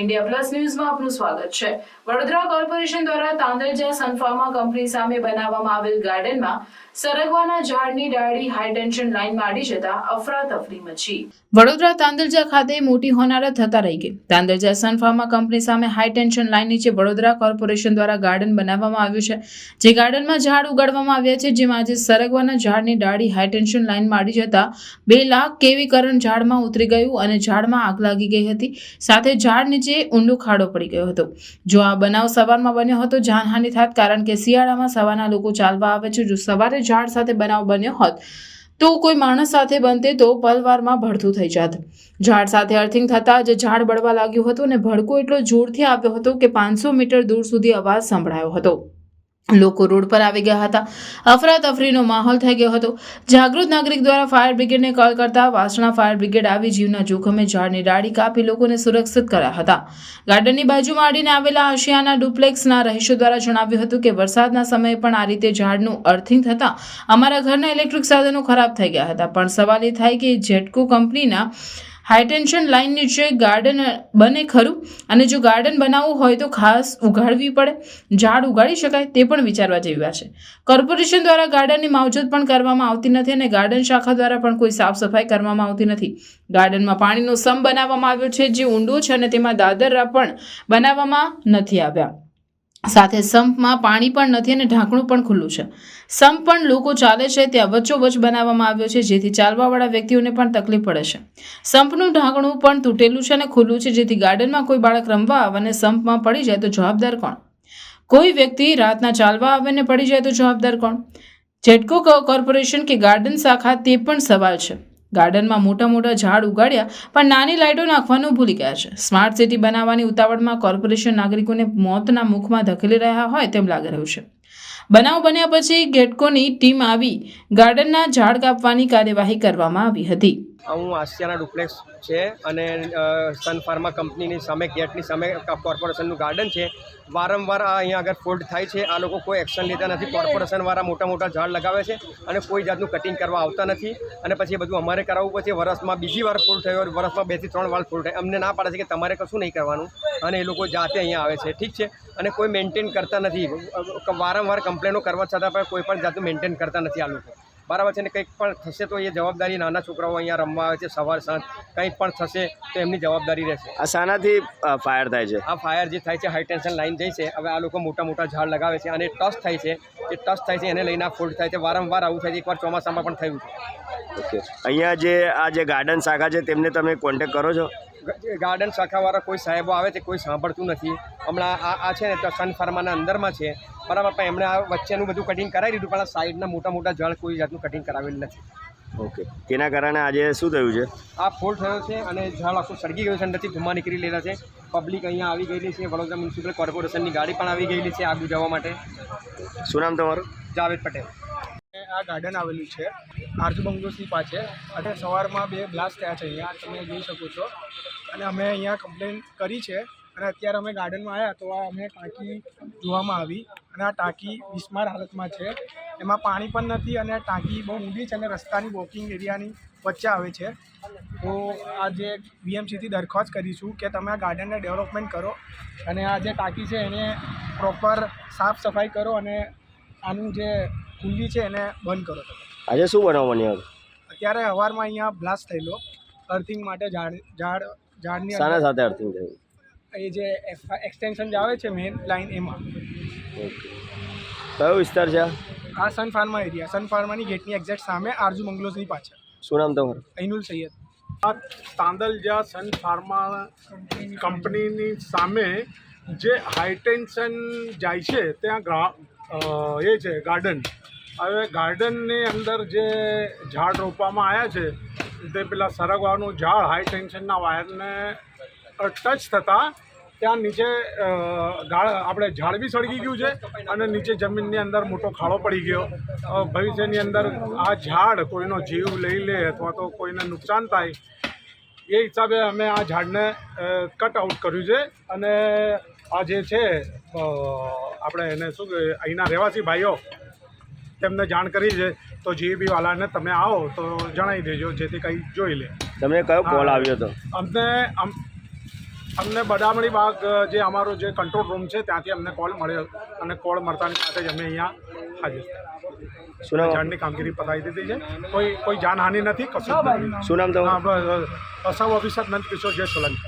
India plus ન્યૂઝમાં આપનું સ્વાગત છે. વડોદરા કોર્પોરેશન દ્વારા તાંદલજા સનફાર્મા કંપની સામે બનાવવામાં આવેલ ગાર્ડનમાં સરગવાના ઝાડની ડાળી હાઈ ટેન્શન લાઇનમાં અડી જતા અફરાતફરી મચી. વડોદરા તાંદરજા ખાતે મોટી હોનારત થતા રહી ગઈ. તાંદરજા સનફાર્મા કંપની સામે હાઈ ટેન્શન લાઇન નીચે વડોદરા કોર્પોરેશન દ્વારા ગાર્ડન બનાવવામાં આવ્યું છે, જે ગાર્ડનમાં ઝાડ ઉગાડવામાં આવ્યા છે, જેમાં આજે સરગવાના ઝાડની ડાળી હાઈ ટેન્શન લાઇનમાં અડી જતા બે લાખ કેવી કરંટ ઝાડમાં ઉતરી ગયું અને ઝાડમાં આગ લાગી ગઈ હતી. સાથે ઝાડ નીચે ઊંડો ખાડો પડી ગયો હતો. જો આ બનાવ સવારમાં બન્યો હતો, જાનહાનિ થાત કારણ કે શિયાળામાં સવારના લોકો ચાલવા આવે છે. જો સવારે ઝાડ સાથે બનાવ બન્યો હોત, તો કોઈ માણસ સાથે બનતે તો પલવારમાં ભડથું થઈ જાત. ઝાડ સાથે અર્થિંગ થતાં જ ઝાડ બળવા લાગ્યું હતું અને ભડકો એટલો જોરથી આવ્યો હતો કે પાંચસો મીટર દૂર સુધી અવાજ સંભળાયો હતો. લોકો રોડ પર આવી ગયા હતા. અફરાતફરીનો માહોલ થઈ ગયો હતો. જાગૃત નાગરિક દ્વારા ફાયર બ્રિગેડને કોલ કરતા વાસણા ફાયર બ્રિગેડ આવી જીવના જોખમે ઝાડની ડાળી કાપી લોકોને સુરક્ષિત કર્યા હતા. ગાર્ડનની બાજુમાં અડીને આવેલા આશિયાના ડુપ્લેક્સના રહીશો દ્વારા જણાવ્યું હતું કે વરસાદના સમયે પણ આ રીતે ઝાડનું અર્થિંગ થતાં અમારા ઘરના ઇલેક્ટ્રિક સાધનો ખરાબ થઈ ગયા હતા. પણ સવાલ એ થાય કે જેટકો કંપનીના હાઈટેન્શન લાઇન નીચે ગાર્ડન બને ખરું. અને જો ગાર્ડન બનાવવું હોય તો ખાસ ઉગાડવી પડે. ઝાડ ઉગાડી શકાય તે પણ વિચારવા જેવી વાત છે. કોર્પોરેશન દ્વારા ગાર્ડનની માવજત પણ કરવામાં આવતી નથી અને ગાર્ડન શાખા દ્વારા પણ કોઈ સાફ સફાઈ કરવામાં આવતી નથી. ગાર્ડનમાં પાણીનો સમ બનાવવામાં આવ્યો છે જે ઊંડો છે અને તેમાં દાદરા પણ બનાવવામાં નથી આવ્યા. સાથે સંપમાં પાણી પણ નથી અને ઢાંકણું પણ ખુલ્લું છે. સંપ પણ લોકો ચાલે છે, ત્યાં વચ્ચોવચ્ચ બનાવવામાં આવ્યો છે, જેથી ચાલવાવાળા વ્યક્તિઓને પણ તકલીફ પડે છે. સંપનું ઢાંકણું પણ તૂટેલું છે અને ખુલ્લું છે, જેથી ગાર્ડનમાં કોઈ બાળક રમવા આવે અને સંપમાં પડી જાય તો જવાબદાર કોણ? કોઈ વ્યક્તિ રાતના ચાલવા આવે ને પડી જાય તો જવાબદાર કોણ? જેટકો કોર્પોરેશન કે ગાર્ડન શાખા, તે પણ સવાલ છે. ગાર્ડનમાં મોટા મોટા ઝાડ ઉગાડ્યા, પણ નાની લાઇટો નાખવાનું ભૂલી ગયા છે. સ્માર્ટ સિટી બનાવવાની ઉતાવળમાં કોર્પોરેશન નાગરિકોને મોતના મુખમાં ધકેલી રહ્યા હોય તેમ લાગી રહ્યું છે. બનાવ બન્યા પછી ગેટકોની ટીમ આવી ગાર્ડનના ઝાડ કાપવાની કાર્યવાહી કરવામાં આવી હતી. હું આસિયાના ડુપ્લેક્સ છે અને સન ફાર્મા કંપનીની સામે, ગેટની સામે કોર્પોરેશનનું ગાર્ડન છે. વારંવાર અહીંયા આગળ ફોલ્ટ થાય છે. આ લોકો કોઈ એક્શન લેતા નથી. કોર્પોરેશનવાળા મોટા મોટા ઝાડ લગાવે છે અને કોઈ જાતનું કટિંગ કરવા આવતા નથી. અને પછી બધું અમારે કરાવવું પછી વરસમાં બીજી વાર ફોલ્ટ થયો, વરસમાં બેથી ત્રણ વાર ફોલ્ટ થાય. અમને ના પાડે છે કે તમારે કશું નહીં કરવાનું. અને એ લોકો જાતે અહીંયા આવે છે. ઠીક છે? અને કોઈ મેન્ટેન કરતા નથી. વારંવાર કમ્પ્લેનો કરવા છતાં પણ કોઈ પણ જાતનું મેન્ટેન કરતા નથી આ લોકો. બરાબર છે ને? કંઈક પણ થશે તો એ જવાબદારી નાના છોકરાઓ અહીંયા રમવા આવે છે સવાર સાંજ કંઈક પણ થશે તો એમની જવાબદારી રહેશે. આ શાનાથી ફાયર થાય છે? આ ફાયર જે થાય છે હાઈ ટેન્શન લાઈન જાય છે હવે આ લોકો મોટા મોટા ઝાડ લગાવે છે અને ટચ થાય છે. એ ટચ થાય છે એને લઈને આ ફોલ્ટ થાય છે. વારંવાર આવું થાય છે. એકવાર ચોમાસામાં પણ થયું છે. ઓકે. અહીંયા જે આ જે ગાર્ડન શાખા છે તેમને તમે કોન્ટેક કરો છો? ગાર્ડન શાખાવાળા કોઈ સાહેબો આવે છે કોઈ સાંભળતું નથી. હમણાં આ આ છે ને તો સન ફાર્માના અંદરમાં છે. બરાબર પણ એમણે આ વચ્ચેનું બધું કટિંગ કરાવી દીધું પણ આ સાઈડના મોટા મોટા ઝાડ કોઈ જાતનું કટિંગ કરાવેલું નથી. ઓકે. તેના કારણે આજે શું થયું છે? આ ફોલ થયો છે અને ઝાડ આખું સળગી ગયું છે અંદરથી ધુમા નીકળી લેલા છે. પબ્લિક અહીંયા આવી ગયેલી છે વડોદરા મ્યુનિસિપલ કોર્પોરેશનની ગાડી પણ આવી ગયેલી છે આગ જવા માટે. શું નામ તમારું? જાવેદ પટેલ. આ ગાર્ડન આવેલું છે. આરજુ બંગલોસની પાસે અને સવારમાં બે બ્લાસ્ટ થયા છે અહીંયા. તમે જોઈ શકો છો. અને અમે અહીંયા કમ્પ્લેન કરી છે. અને અત્યારે અમે ગાર્ડનમાં આવ્યા તો આ અમે ટાંકી જોવામાં આવી. અને આ ટાંકી બિસ્માર હાલતમાં છે. એમાં પાણી પણ નથી અને ટાંકી બહુ ઊંડી છે અને રસ્તાની વોકિંગ એરિયાની વચ્ચે આવે છે. તો આ જે બીએમસીથી દરખાસ્ત કરીશું કે તમે આ ગાર્ડનને ડેવલપમેન્ટ કરો. અને આ જે ટાંકી છે એને પ્રોપર સાફ સફાઈ કરો અને આનું જે ખુલ્લી છે એને બંધ કરો તમે. આજે શું બનાવ બન્યો હતો અત્યારે સવારમાં અહીંયા બ્લાસ્ટ થયેલો. અર્થિંગ માટે ઝાડ ઝાડ ઝાડની સાના સાથે અર્થિંગ થયું? એ જે એક્સટેન્શન જે આવે છે મેઇન લાઇન એમાં. ઓકે. કયો વિસ્તાર છે આ? આ સન ફાર્મા એરિયા. સન ફાર્માની ગેટની એક્ઝેક્ટ સામે આરજુ બંગલોઝની પાછળ. શું નામ તમારું? અહીંનુલ સૈયદ. આ તાંદલજા સન ફાર્મા કંપનીની સામે જે હાઈટેન્શન જાય છે ત્યાં ગ્રા એ છે ગાર્ડન. હવે ગાર્ડનની અંદર જે ઝાડ રોપવામાં આવ્યા છે, તે પેલા સરગવાનું ઝાડ હાઈ ટેન્શનના વાયરને ટચ થતાં ત્યાં નીચે આપણે ઝાડ બી સળગી ગયું છે અને નીચે જમીનની અંદર મોટો ખાડો પડી ગયો. ભવિષ્યની અંદર આ ઝાડ કોઈનો જીવ લઈ લે અથવા તો કોઈને નુકસાન થાય, એ હિસાબે અમે આ ઝાડને કટ આઉટ કર્યું છે. અને આ જે છે આપણે એને શું કહે અહીંના રહેવાસી ભાઈઓ તેમને જાણ કરી છે તો જીઈબી વાલાને તમે આવો તો જણાવી દેજો જેથી કંઈ જોઈ લે. તમને કયો કોલ આવ્યો હતો? અમને અમ- અમને બદામણી બાગ જે અમારો જે કંટ્રોલ રૂમ છે ત્યાંથી અમને કોલ મળ્યો અને કોલ મળતાની સાથે જ અમે અહીંયા હાજર. શું જાણની કામગીરી પતાવી દીધી છે. કોઈ કોઈ જાનહાનિ નથી કશું શું નામ તમારું. સબ ઓફિસર નંદ કિશોર જય સોલંકી.